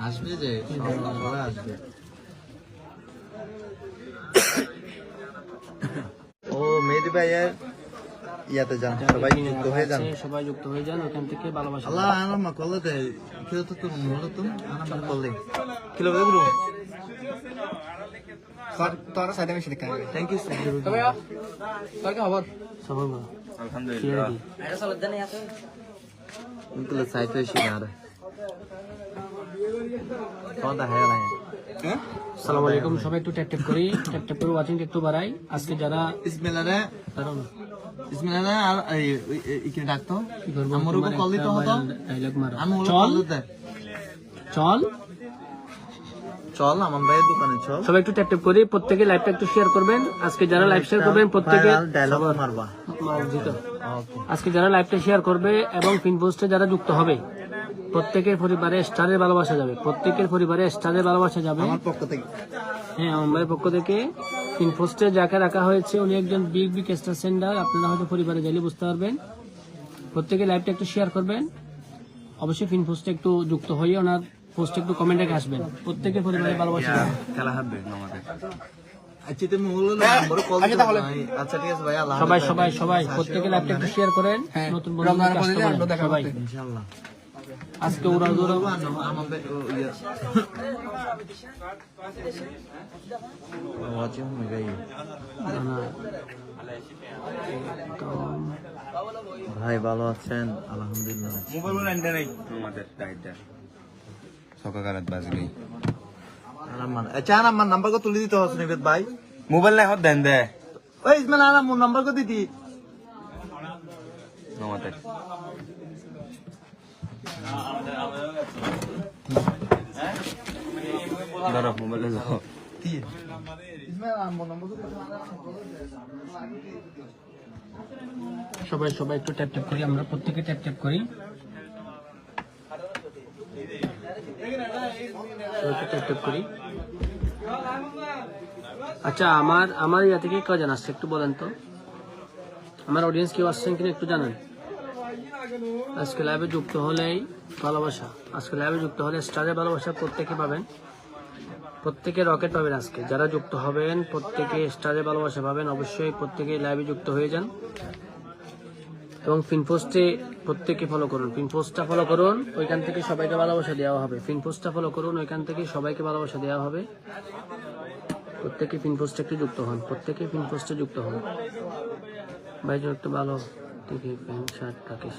আসবে যে সব- সবাই আসবে। ও মেহেদি ভাইয়ের ইয়াতে যান সবাই যুক্ত হয়ে যান। সবাই যুক্ত হয়ে যান ওখান থেকে ভালোবাসা আল্লাহ আনামা করলে দে কিলো তো তুমি মূলত তুমি? আনামা করলে। কিলো বেগুলো তোর সাইডে মিশে দেখা থ্যাংক ইউ তোর কি খবর? সবাই ভালো। আলহামদুলিল্লাহ। না রে হ্যাঁ আলাইকুম সবাই একটু ট্যাপ ট্যাপ করি। ট্যাপ ট্যাপ করে ওয়াচিং একটু বাড়াই। আজকে যারা কারণ আর এই ডাকতো। আমার উপর কল দিতে হতো। ডায়লগ মারো আমি ওগুলো চল। চল। চল আমার ভাইয়ের দোকানে চল। সবাই একটু ট্যাপ ট্যাপ করি প্রত্যেকে লাইভটা একটু শেয়ার করবেন। আজকে যারা লাইভ শেয়ার করবেন প্রত্যেকে ডায়লগ মারবা। আজকে যারা লাইভটা শেয়ার করবে এবং পিন পোস্টে যারা যুক্ত হবে প্রত্যেকের পরিবারে স্টারের ভালোবাসা যাবে। প্রত্যেকের পরিবারে স্টারের ভালোবাসা যাবে। আমার পক্ষ থেকে। হ্যাঁ আমার ভাইয়ের পক্ষ থেকে পিন পোস্টে যাকে রাখা হয়েছে উনি একজন বিগ বিগ স্টার সেন্ডার আপনারা হয়তো পরিবারে গেলে বুঝতে পারবেন। প্রত্যেকে লাইভটা একটু শেয়ার করবেন। অবশ্যই পিন পোস্টে একটু যুক্ত হয়ে ওনার পোস্টে একটু কমেন্টে আসবেন। প্রত্যেকের পরিবারে ভালোবাসা। খেলা আমাদের। আচ্ছা দিতে আচ্ছা ভাই। সবাই সবাই সবাই প্রত্যেকে লাইভটা একটু শেয়ার করেন? নতুন আমরা দেখা সবাই। আজকে ওরা ইয়া। হয়ে ভাই ভালো আছেন? আলহামদুলিল্লাহ। মোবাইল নাই। আমাদের গাড়িটা সকালত বাজলি আরামান আচ্ছা আমার নাম্বার কো তুলে দিতে হচ্ছে নিবেদ ভাই। মোবাইল নাই হত দেন দে। ওই ইসমাইল আরাম মোর নাম্বার কো দিতি আমাদের ধরো মোবাইল যাও কি? ইসমাইল আরাম মোর নাম্বার কো সবাই সবাই একটু ট্যাপ ট্যাপ করি আমরা প্রত্যেকে ট্যাপ ট্যাপ করি। আচ্ছা আমার আমার ইয়া থেকে কজন আসছে একটু বলেন তো? আমার অডিয়েন্স কেউ আসছেন কিনা একটু জানান। আজকে লাইভে যুক্ত হলেই ভালোবাসা। আজকে লাইভে যুক্ত হলে স্টারে ভালোবাসা প্রত্যেকে পাবেন। প্রত্যেকে রকেট পাবেন আজকে। যারা যুক্ত হবেন, প্রত্যেকে স্টারে ভালোবাসা পাবেন। অবশ্যই প্রত্যেকে লাইভে যুক্ত হয়ে যান। এবং পিনপোস্টে প্রত্যেকে ফলো করুন। পিনপোস্টটা ফলো করুন ওইখান থেকে সবাইকে ভালোবাসা দেওয়া হবে। পিনপোস্টটা ফলো করুন ওইখান থেকে সবাইকে ভালোবাসা দেওয়া হবে। প্রত্যেকে পিনপোস্টে একটু যুক্ত হন প্রত্যেকে পিনপোস্টে যুক্ত হন। ভাই জন্য একটু ভালো দেখি প্যান্ট শার্ট রাখিস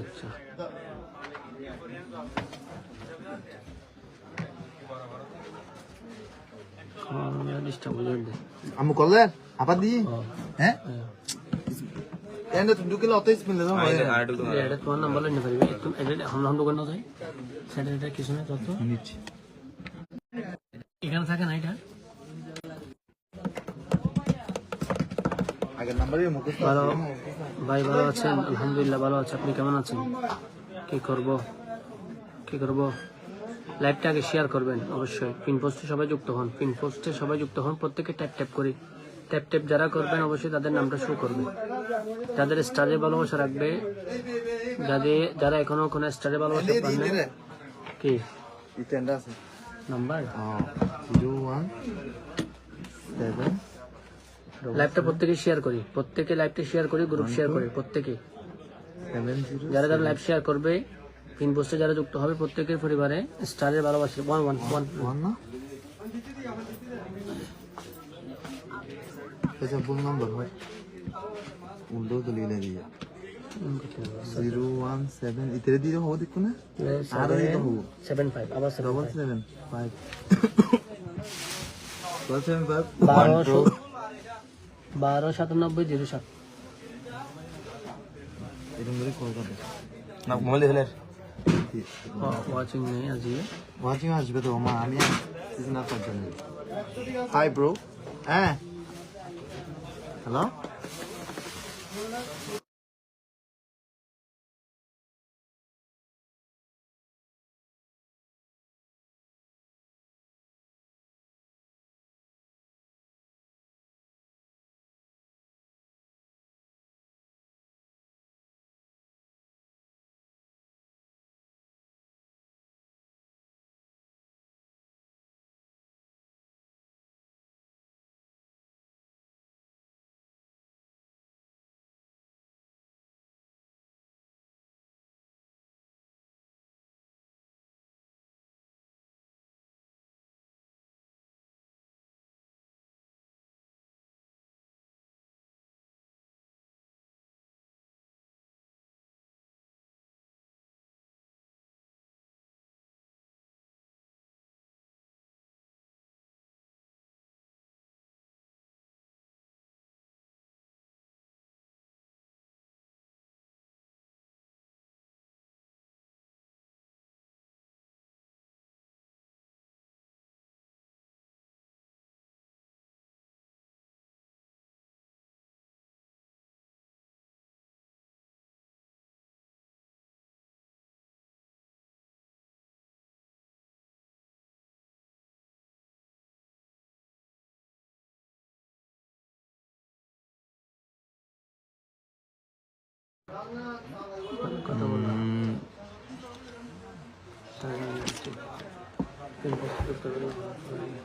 আচ্ছা। হয়ে করলে? আবার দি ও, হ্যাঁ। তত নিচ্ছি এখানে থাকে না এটা আগের নাম্বারই মুখস্থ ভালো। ভাই ভালো আছেন? আলহামদুলিল্লাহ ভালো আছে। আপনি কেমন আছেন? কি করব? কি করব? লাইভটা আগে শেয়ার করবেন অবশ্যই। পিন পোস্টে সবাই যুক্ত হন। পিন পোস্টে সবাই যুক্ত হন প্রত্যেকে ট্যাপ ট্যাপ করি। ট্যাপ ট্যাপ যারা করবেন অবশ্যই তাদের নামটা শো করবে। যাদের স্টারে ভালোবাসা রাখবে যাদের যারা এখনও কোনো স্টারে ভালোবাসা পান না কি? নাম্বার জিরো ওয়ান সেভেন লাইভটা প্রত্যেকে শেয়ার করি। প্রত্যেকে লাইভটা শেয়ার করি গ্রুপ শেয়ার করি প্রত্যেকে। যারা যারা লাইভ শেয়ার করবে পিন পোস্টে যারা যুক্ত হবে প্রত্যেকের পরিবারে স্টারের ভালোবাসা ওয়ান ওয়ান ওয়ান ওয়ান না ভুল নাম্বার হয় উল্টো তো লিখে দিয়ে। জিরো ওয়ান সেভেন ইতরে দিয়ে হব দেখো না? আর দিতে হব। সেভেন ফাইভ আবার double seven five double seven five বারো সো- বারো সাতানব্বই জিরো সাত। এরকম করে কল করবে না মোবাইল দিলে ওয়াচিং নেই আজকে ওয়াচিং আসবে তো মা আমি আপ জন্য হাই ব্রো হ্যাঁ। হ্যালো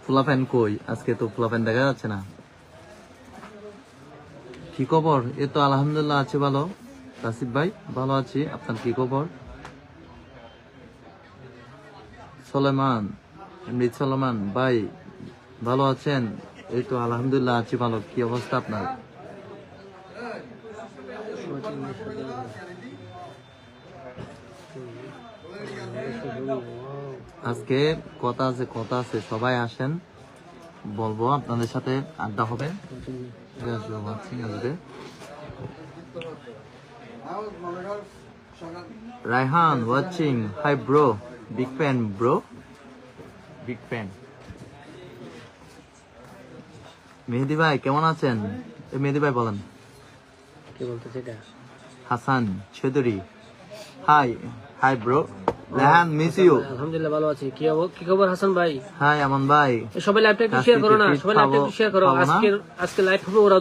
ফুলাফ্যান কই? আজকে তো ফুলাফ্যান দেখা যাচ্ছে না। কি খবর? এ তো আলহামদুলিল্লাহ আছে ভালো। রাসিফ ভাই, ভালো আছি। আপনার কি খবর? সলেমান, মৃত সলেমান, ভাই, ভালো আছেন? এই তো আলহামদুলিল্লাহ আছি ভালো। কি অবস্থা আপনার? আজকে কথা আছে কথা আছে, সবাই আসেন। বলব, আপনাদের সাথে আড্ডা হবে। Raihan, watching. Hi bro big fan bro big fan Mehedi ভাই, কেমন আছেন? মেহেদি ভাই, বলেন। কি বলতেছে এটা? Hasan Chowdhury. Hi hi bro লেহান miss you আলহামদুলিল্লাহ ভালো আছি। কি খবর কি খবর হাসান ভাই? হাই আমান ভাই। সবাই লাইভটা একটু শেয়ার করো না সবাই লাইভটা একটু শেয়ার করো? আজকে আজকে লাইভ হবে ওরা